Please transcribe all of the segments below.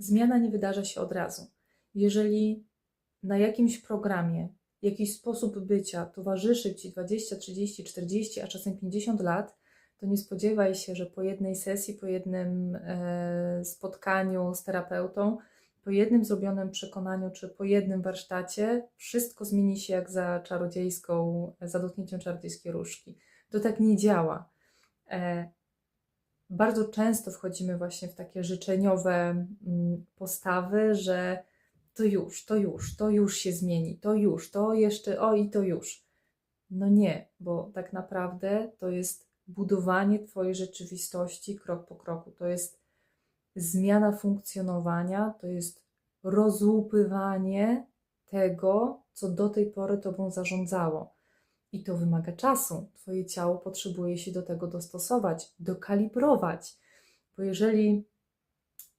Zmiana nie wydarza się od razu. Jeżeli na jakimś programie jakiś sposób bycia towarzyszy Ci 20, 30, 40, a czasem 50 lat, to nie spodziewaj się, że po jednej sesji, po jednym e, spotkaniu z terapeutą, po jednym zrobionym przekonaniu, czy po jednym warsztacie, wszystko zmieni się jak za czarodziejską, za dotknięciem czarodziejskiej różdżki. To tak nie działa. Bardzo często wchodzimy właśnie w takie życzeniowe mm, postawy, że to już, to już, to już się zmieni, to już, to jeszcze, o i to już. No nie, bo tak naprawdę to jest budowanie Twojej rzeczywistości krok po kroku. To jest zmiana funkcjonowania, to jest rozłupywanie tego, co do tej pory Tobą zarządzało. I to wymaga czasu. Twoje ciało potrzebuje się do tego dostosować, dokalibrować. Bo jeżeli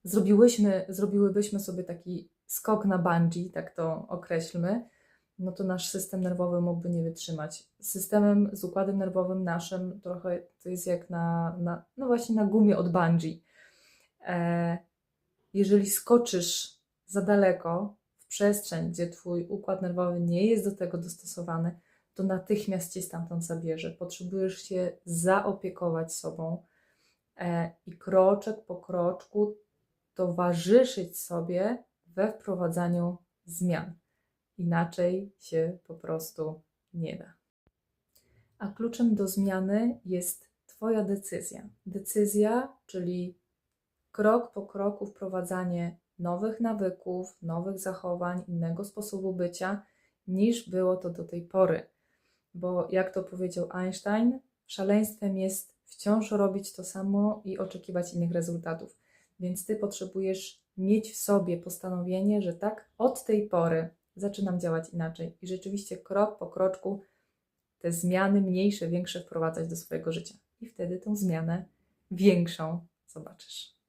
zrobiłyśmy, zrobiłybyśmy sobie taki skok na bungee, tak to określmy, no to nasz system nerwowy mógłby nie wytrzymać. Systemem, z układem nerwowym naszym trochę to jest jak na, na no właśnie na gumie od bungee. E, jeżeli skoczysz za daleko w przestrzeń, gdzie twój układ nerwowy nie jest do tego dostosowany, to natychmiast cię stamtąd zabierze. Potrzebujesz się zaopiekować sobą e, i kroczek po kroczku towarzyszyć sobie we wprowadzaniu zmian. Inaczej się po prostu nie da. A kluczem do zmiany jest Twoja decyzja. Decyzja, czyli krok po kroku wprowadzanie nowych nawyków, nowych zachowań, innego sposobu bycia, niż było to do tej pory. Bo jak to powiedział Einstein, szaleństwem jest wciąż robić to samo i oczekiwać innych rezultatów. Więc ty potrzebujesz mieć w sobie postanowienie, że tak, od tej pory zaczynam działać inaczej i rzeczywiście krok po kroczku te zmiany mniejsze, większe wprowadzać do swojego życia. I wtedy tą zmianę większą zobaczysz.